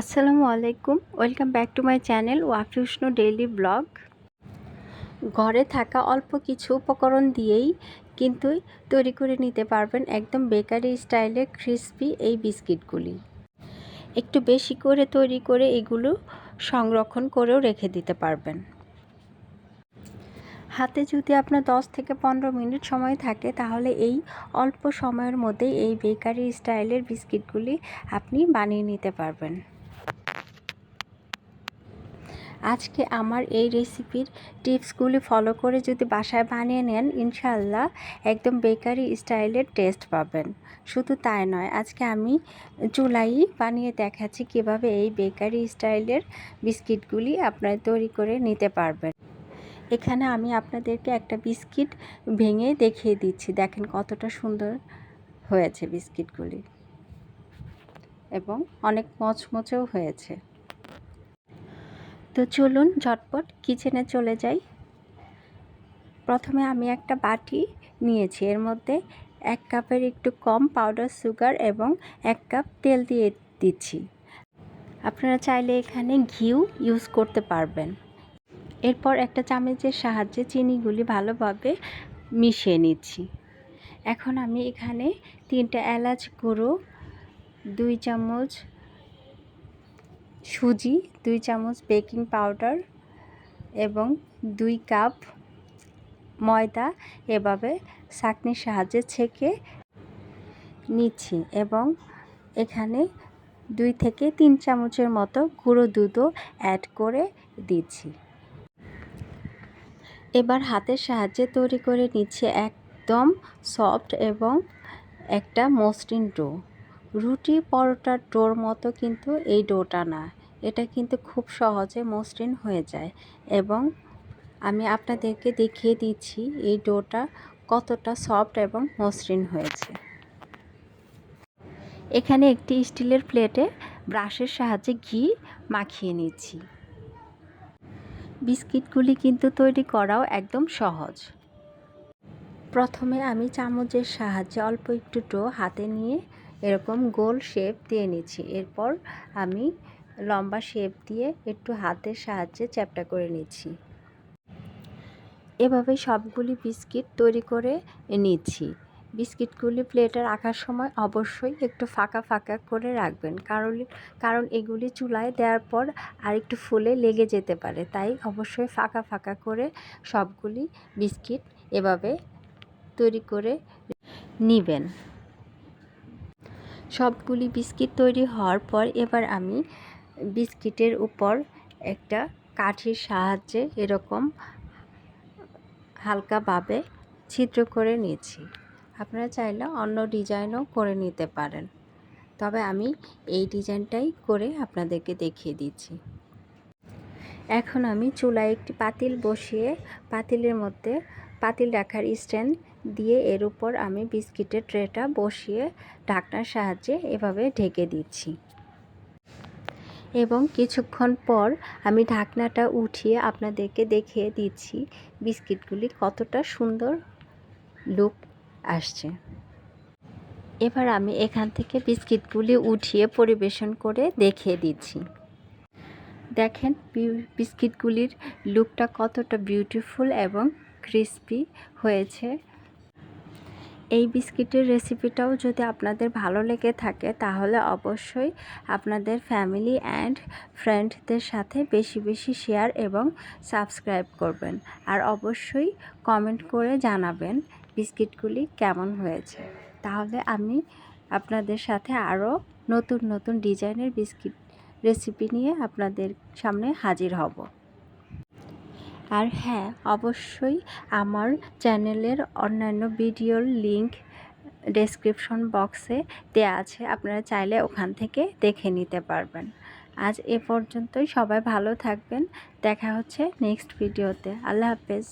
আসসালামু আলাইকুম। Welcome back to my channel Wafi উষ্ণ ডেইলি ব্লগ ঘরে থাকা অল্প কিছু উপকরণ দিয়েই কিন্তু তৈরি করে নিতে পারবেন একদম বেকারি স্টাইলের ক্রিসপি এই বিস্কিটগুলি। একটু বেশি করে তৈরি করে এগুলো সংরক্ষণ করেও রেখে দিতে পারবেন। হাতে যদি আপনার 10 থেকে পনেরো মিনিট সময় থাকে, তাহলে এই অল্প সময়ের মধ্যেই এই বেকারি স্টাইলের বিস্কিটগুলি আপনি বানিয়ে নিতে পারবেন। আজকে আমার এই রেসিপির টিপসগুলি ফলো করে যদি বাসায় বানিয়ে নেন ইনশাল্লাহ একদম বেকারি স্টাইলের টেস্ট পাবেন। শুধু তাই নয়, আজকে আমি চুলাই বানিয়ে দেখাচ্ছি কীভাবে এই বেকারি স্টাইলের বিস্কিটগুলি আপনারা তৈরি করে নিতে পারবেন। এখানে আমি আপনাদেরকে একটা বিস্কিট ভেঙে দেখিয়ে দিচ্ছি। দেখেন কতটা সুন্দর হয়েছে বিস্কিটগুলি। এবং অনেক মচমচেও হয়েছে। তো চলুন ঝটপট কিচেনে চলে যাই। প্রথমে আমি একটা বাটি নিয়েছি, এর মধ্যে এক কাপের একটু কম পাউডার সুগার এবং এক কাপ তেল দিয়ে দিচ্ছি। আপনারা চাইলে এখানে ঘিউ ইউজ করতে পারবেন। এরপর একটা চামচের সাহায্যে চিনিগুলি ভালোভাবে মিশিয়ে নিচ্ছি। এখন আমি এখানে তিনটা এলাচ গুঁড়ো, দুই চামচ সুজি, দুই চামচ বেকিং পাউডার এবং দুই কাপ ময়দা এভাবে ছাঁকনির সাহায্যে ছেঁকে নিচ্ছি এবং এখানে দুই থেকে তিন চামচের মতো গুঁড়ো দুধও অ্যাড করে দিচ্ছি। এবার হাতের সাহায্যে তৈরি করে নিচ্ছি একদম সফট এবং একটা মসৃণ ডো। রুটি পরোটার ডোর মতো কিন্তু এই ডোটা না। এটা কিন্তু খুব সহজে মসৃণ হয়ে যায় এবং আমি আপনাদেরকে দেখিয়ে দিচ্ছি এই ডোটা কতটা সফট এবং মসৃণ হয়েছে। এখানে একটি স্টিলের প্লেটে ব্রাশের সাহায্যে ঘি মাখিয়ে নিচ্ছি। বিস্কিটগুলি কিন্তু তৈরি করাও একদম সহজ। প্রথমে আমি চামচের সাহায্যে অল্প একটু ডো হাতে নিয়ে এরকম গোল শেপ দিয়ে নিচ্ছি। এরপর আমি লম্বা শেপ দিয়ে একটু হাতের সাহায্যে চ্যাপটা করে নিচ্ছি। এভাবে সবগুলি বিস্কিট তৈরি করে নিচ্ছি। বিস্কিটগুলি প্লেটে রাখার সময় অবশ্যই একটু ফাঁকা ফাঁকা করে রাখবেন। কারণ কারণ এগুলি চুলায় দেওয়ার পর আর একটু ফুলে লেগে যেতে পারে। তাই অবশ্যই ফাঁকা ফাঁকা করে সবগুলি বিস্কিট এভাবে তৈরি করে নিবেন। সবগুলি বিস্কিট তৈরি হওয়ার পর এবার আমি বিস্কিটের উপর একটা কাঠির সাহায্যে এরকম হালকাভাবে ছিদ্র করে নিয়েছি। আপনারা চাইলে অন্য ডিজাইনও করে নিতে পারেন। তবে আমি এই ডিজাইনটাই করে আপনাদেরকে দেখিয়ে দিচ্ছি। এখন আমি চুলায় একটি পাতিল বসিয়ে পাতিলের মধ্যে পাতিল রাখার স্ট্যান্ড দিয়ে এর উপর আমি বিস্কিটের ট্রেটা বসিয়ে ঢাকনার সাহায্যে এভাবে ঢেকে দিচ্ছি। এবং কিছুক্ষণ পর আমি ঢাকনাটা উঠিয়ে আপনাদেরকে দেখিয়ে দিচ্ছি বিস্কিটগুলি কতটা সুন্দর লুক আসছে। এবার আমি এখান থেকে বিস্কিটগুলি উঠিয়ে পরিবেশন করে দেখিয়ে দিচ্ছি। দেখেন বিস্কিটগুলির লুকটা কতটা বিউটিফুল এবং ক্রিস্পি হয়েছে। এই বিস্কিটের রেসিপিটাও যদি আপনাদের ভালো লেগে থাকে, তাহলে অবশ্যই আপনাদের ফ্যামিলি অ্যান্ড ফ্রেন্ডদের সাথে বেশি বেশি শেয়ার এবং সাবস্ক্রাইব করবেন। আর অবশ্যই কমেন্ট করে জানাবেন বিস্কিটগুলি কেমন হয়েছে। তাহলে আমি আপনাদের সাথে আরও নতুন নতুন ডিজাইনের বিস্কিট রেসিপি নিয়ে আপনাদের সামনে হাজির হব। আর হ্যাঁ অবশ্যই আমার চ্যানেলের অন্যান্য ভিডিওর লিংক ডেসক্রিপশন বক্সে দেওয়া আছে। আপনারা চাইলে ওখান থেকে দেখে নিতে পারবেন। আজ এ পর্যন্তই। সবাই ভালো থাকবেন। দেখা হচ্ছে নেক্সট ভিডিওতে আল্লাহ হাফেজ।